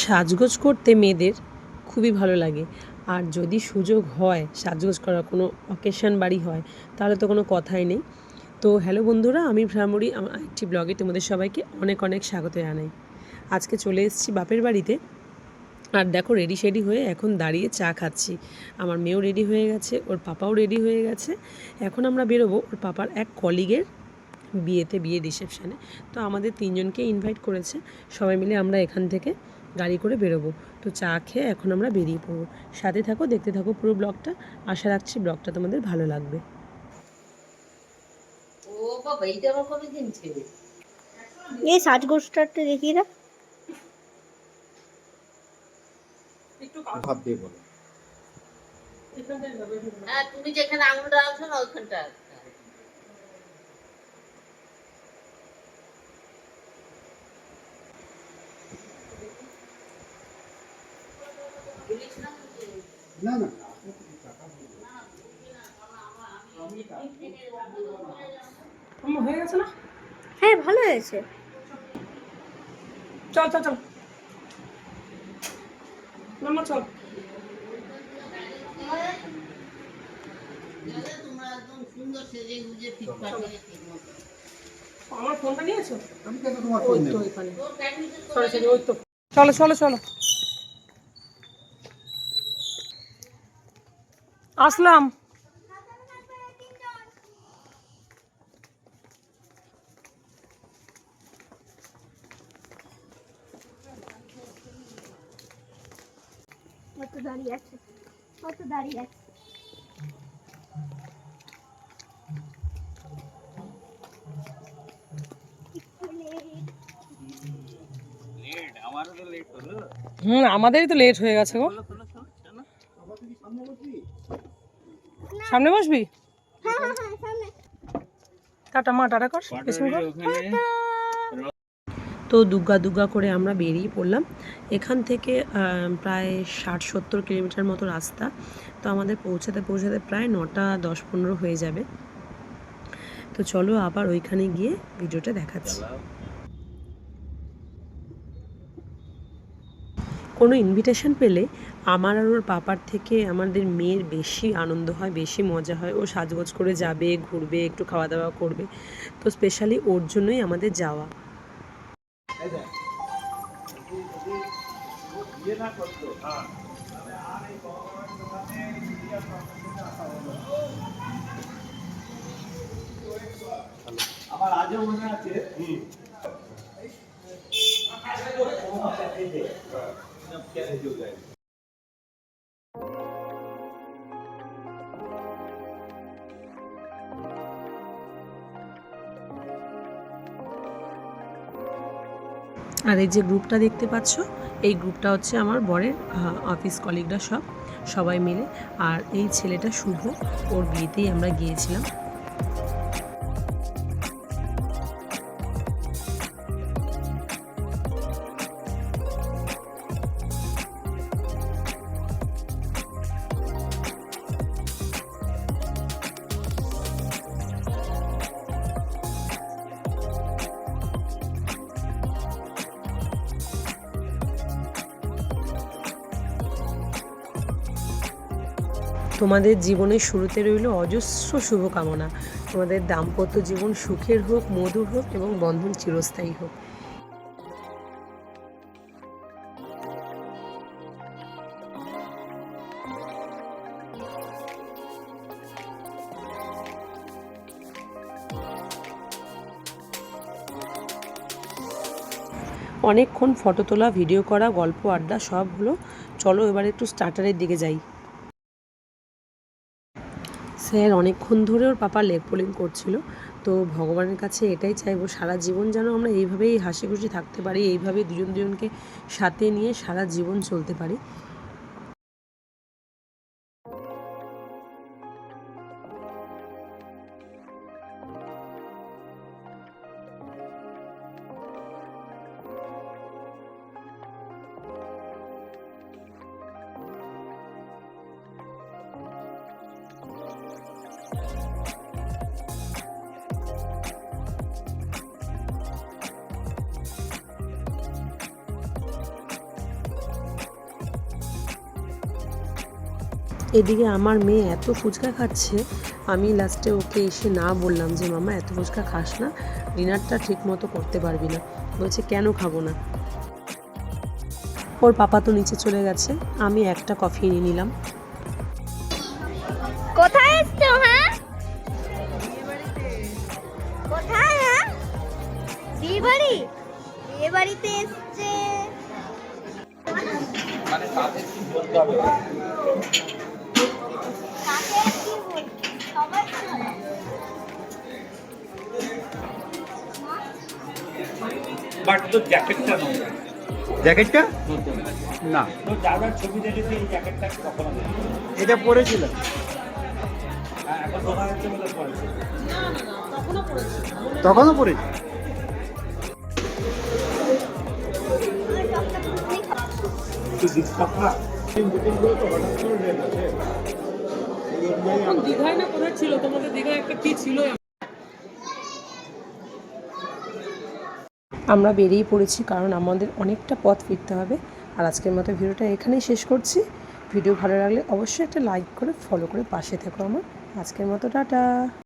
সাজগোজ করতে মেয়েদের খুবই ভালো লাগে। আর যদি সুযোগ হয়, সাজগোজ করার কোনো অকেশন বাড়ি হয়, তাহলে তো কোনো কথাই নেই। তো হ্যালো বন্ধুরা, আমি ভ্রামরি, আমার একটি ব্লগে তোমাদের সবাইকে অনেক অনেক স্বাগত জানাই। আজকে চলে এসেছি বাপের বাড়িতে। আর দেখো রেডি শেডি হয়ে এখন দাঁড়িয়ে চা খাচ্ছি। আমার মেয়েও রেডি হয়ে গেছে, ওর পাপাও রেডি হয়ে গেছে। এখন আমরা বেরোবো ওর পাপার এক কলিগের বিয়েতে বিয়ে রিসেপশানে তো আমাদের তিনজনকে ইনভাইট করেছে। সবাই মিলে আমরা এখান থেকে গাড়ি করে বেরোবো। তো চা খেয়ে এখন আমরা বেরিয়ে পড়ব। সাথে থাকো দেখতে থাকো পুরো ব্লগটা। আশা রাখছি ব্লগটা তোমাদের ভালো লাগবে। ও বাবা এইটা আমার কবে কিনছে এই সাজগোজটা একটু দেখিয়ে দাও। ভাব দিয়ে বলো। হ্যাঁ তুমি যেখানে আঙুলটা রাখছো না ওইখানটা না না। হয়ে গেছে না? হ্যাঁ ভালো হয়েছে। চল চল চল। চল। তোমরা একদম সুন্দর সেজে গুজে ফিটফাট হয়ে ঠিক মতো আমার ফোনটা নিয়েছো আমি কেন তোমার ওই ফোন তো নেব ওইখানে তোর প্যাকেটে তো সরি সরি ওই তো চলো চলো চলো আসলাম। কত দাঁড়িয়ে আছে? কত দাঁড়িয়ে আছে? হুম আমাদেরই তো লেট হয়ে গেছে গো। সামনে বসবি? হ্যাঁ হ্যাঁ হ্যাঁ সামনে। টাটা মা টাটা কর। তো দুগ্গা দুগ্গা করে আমরা বেরিয়ে পড়লাম। এখান থেকে প্রায় ষাট সত্তর কিলোমিটার মতো রাস্তা। তো আমাদের পৌঁছাতে পৌঁছাতে প্রায় নটা দশ পনেরো হয়ে যাবে। তো চলো আবার ওইখানে গিয়ে ভিডিওটা দেখাচ্ছি। কোনো ইনভিটেশন পেলে আমার আর ওর পাপার থেকে আমাদের মেয়ের বেশি আনন্দ হয় বেশি মজা হয়। ও সাজগোজ করে যাবে ঘুরবে একটু খাওয়া দাওয়া করবে। তো স্পেশালি ওর জন্যই আমাদের যাওয়া। আমার আজও মনে আছে আর এই যে গ্রুপটা দেখতে পাচ্ছ, এই গ্রুপটা হচ্ছে আমার বরের অফিস কলিগরা সব, সবাই মিলে। আর এই ছেলেটা শুভ, ওর বিয়েতেই আমরা গিয়েছিলাম। তোমাদের জীবনের শুরুতে রইল অজস্র শুভকামনা। তোমাদের দাম্পত্য জীবন সুখের হোক, মধুর হোক এবং বন্ধন চিরস্থায়ী হোক। অনেকক্ষণ ফটো তোলা, ভিডিও করা, গল্প, আড্ডা সব হলো। চলো এবার একটু স্টার্টারের দিকে যাই। স্যার, অনেকক্ষণ ধরে ওর পাপা লেগ পোলিং করছিল। তো ভগবানের কাছে এটাই চাইব, সারা জীবন যেন আমরা এইভাবেই হাসি খুশি থাকতে পারি এইভাবে দুজন দুজনকে সাথে নিয়ে সারা জীবন চলতে পারি। এদিকে আমার মেয়ে এত ফুচকা খাচ্ছে আমি লাস্টে ওকে এসে না বললাম যে মামা এত ফুচকা খাস না ডিনারটা ঠিক মতো করতে পারবি না। বলছে কেন খাব না? ওর পাপা তো নিচে চলে গেছে আমি একটা কফি নিয়ে নিলাম। কোথায় এসছো হ্যাঁ? কোথায় হ্যাঁ? বিয়ে বাড়ি বিয়ে বাড়িতে এসছে তাকে বাট তোর জ্যাকেটটা জ্যাকেটটা না। তোর দাদার ছবি দেখেছি এই জ্যাকেটটা কখনো এটা পরেছিল হ্যাঁ এখন দোকান হচ্ছে বলে পড়েছে। তখনও পরেছি দীঘায় না কোথায় ছিল? তোমাদের দীঘায় একটা কি ছিল? আমরা বেরিয়ে পড়েছি কারণ আমাদের অনেকটা পথ ফিরতে হবে। আর আজকের মতো ভিডিওটা এখানেই শেষ করছি। ভিডিও ভালো লাগলে অবশ্যই একটা লাইক করে ফলো করে পাশে থেকো আমার। আজকের মতো টাটা।